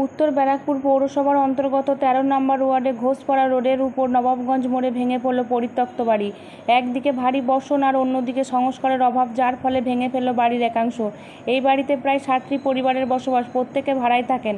উত্তর ব্যারাকপুর পৌরসভার অন্তর্গত তেরো নম্বর ওয়ার্ডে ঘোষপাড়া রোডের উপর নবাবগঞ্জ মোড়ে ভেঙে পড়ল পরিত্যক্ত বাড়ি। একদিকে ভারী বর্ষণ আর অন্যদিকে সংস্কারের অভাব, যার ফলে ভেঙে ফেলল বাড়ির একাংশ। এই বাড়িতে প্রায় ষাটটি পরিবারের বসবাস, প্রত্যেকে ভাড়ায় থাকেন।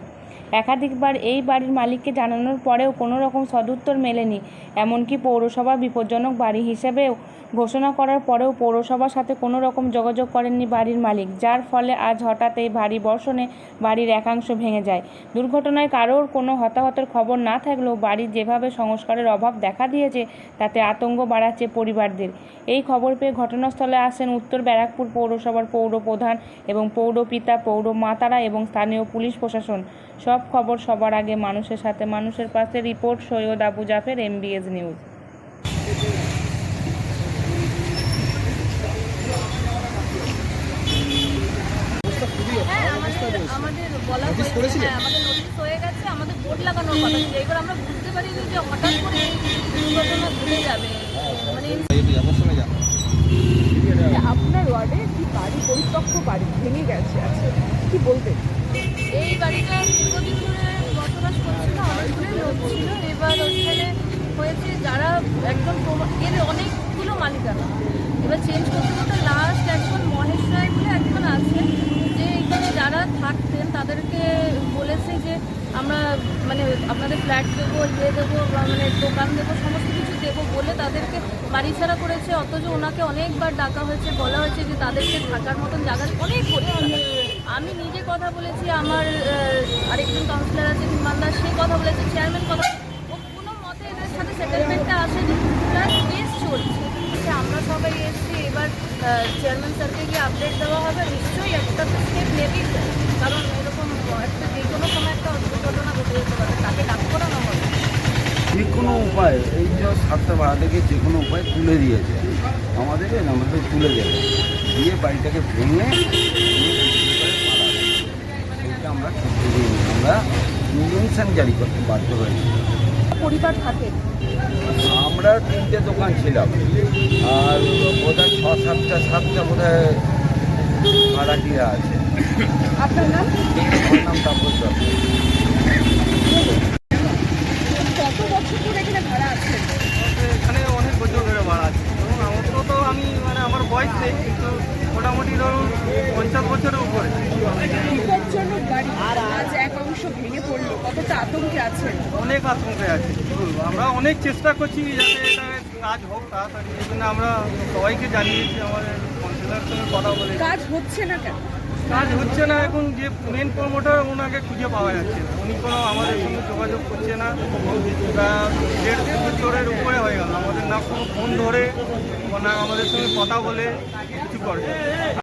একাধিকবার এই বাড়ির মালিককে জানানোর পরেও কোনো রকম সদুত্তর মেলেনি। এমনকি পৌরসভা বিপজ্জনক বাড়ি হিসেবেও ঘোষণা করার পরেও পৌরসভার সাথে কোনো রকম যোগাযোগ করেননি বাড়ির মালিক, যার ফলে আজ হঠাৎ এই ভারী বর্ষণে বাড়ির একাংশ ভেঙে যায়। দুর্ঘটনায় কারোর কোনো হতাহতের খবর না থাকলেও বাড়ির যেভাবে সংস্কারের অভাব দেখা দিয়েছে, তাতে আতঙ্ক বাড়াচ্ছে পরিবারদের। এই খবর পেয়ে ঘটনাস্থলে আসেন উত্তর ব্যারাকপুর পৌরসভার পৌর প্রধান এবং পৌর পিতা পৌর মাতারা এবং স্থানীয় পুলিশ প্রশাসন। সব খবর সবার আগে মানুষের সাথে। মানুষের পাশে report Syed Abu Jafer MBS news হ্যাঁ আমাদের আমাদের বলা হয়েছে হ্যাঁ আমাদের নোটিশ হয়ে গেছে আমাদের বোর্ড লাগানোর কথা ছিল। এবার আমরা বুঝতে পারিনি যে হঠাৎ করে এই দুর্ঘটনা ঘটে যাবে। মানে আপনার ওয়ার্ডে একটি বাড়ি পরিত্যক্ত বাড়ি ভেঙে গেছে আছে? কি বলবেন এই বাড়িটা দীর্ঘদিন ধরে বসবাস করছিল অনেকগুলো লোক ছিল এবার ওইখানে হয়েছে যারা একদম এর অনেকগুলো মালিকানা। এবার চেঞ্জ করতে করতে লাস্ট একজন মহেশ রায় বলে একজন আছে যে এখানে যারা থাকতেন তাদেরকে বলেছে যে আমরা মানে আপনাদের ফ্ল্যাট দেবো ইয়ে দেবো মানে দোকান দেবো, সমস্ত কিছু দেবো বলে তাদেরকে বাড়ি ছাড়া করেছে। অথচ ওনাকে অনেকবার ডাকা হয়েছে, বলা হয়েছে যে তাদেরকে থাকার মতন জায়গা অনেক আমি নিজে কথা বলেছি, আমার আরেকজন কাউন্সিলর আছে বিমানদার সে কথা বলেছে চেয়ারম্যান কথা ও কোনো মতে এদের সাথে সেটেলমেন্টটা আসেনি। প্লাস কেস চলছে। আমরা সবাই এসেছি, এবার চেয়ারম্যান স্যারকে গিয়ে আপডেট দেওয়া হবে। নিশ্চয়ই একটা স্টেপ নেবেই। কারণ এরকম একটা যে কোনো সময় একটা দুর্ঘটনা ঘটে যেতে পারে তাকে ডাক করানো হবে যে কোনো উপায় এই যে সাতটা ভাড়া থেকে যে কোনো উপায় তুলে দিয়েছে। আমাদেরকে না, আমাদের তুলে দেবে। দিয়ে বাড়িটাকে ভেঙে আমরা আমরা ইনজেকশন জারি করতে বাধ্য হয়েছি। পরিবার থাকে। আমরা তিনটে দোকান ছিলাম। আর বোধহয় ছ সাতটা সাতটা বোধহয় ভাড়াটিয়া আছে। আপনার নাম আমার নাম তাপস দত্ত। কত বছর ধরে এখানে ভাড়া আছে এখানে অনেক বছর ধরে ভাড়া আছে এবং আমার তো তো আমি মানে আমার বয়স নেই কিন্তু মোটামুটি ধরুন পঞ্চাশ বছরের উপরে। বিপজ্জনক আজ এক অংশ ভেঙে পড়ল। কতটা আতঙ্কে আছে অনেক আতঙ্কে আছে। আমরা অনেক চেষ্টা করছি যাতে এটা কাজ হোক তাড়াতাড়ি। এই জন্য আমরা সবাইকে জানিয়েছি আমাদের কাউন্সিলরের সঙ্গে কথা বলে কাজ হচ্ছে না কেন? কাজ হচ্ছে না। এখন যে মেন প্রমোটার ওনাকে খুঁজে পাওয়া যাচ্ছে না। উনি কোনো আমাদের সঙ্গে যোগাযোগ করছে না। দেড় দেড় বছরের উপরে হয়ে গেল। আমাদের না কোনো ফোন ধরে না আমাদের সঙ্গে কথা বলে কিছু করে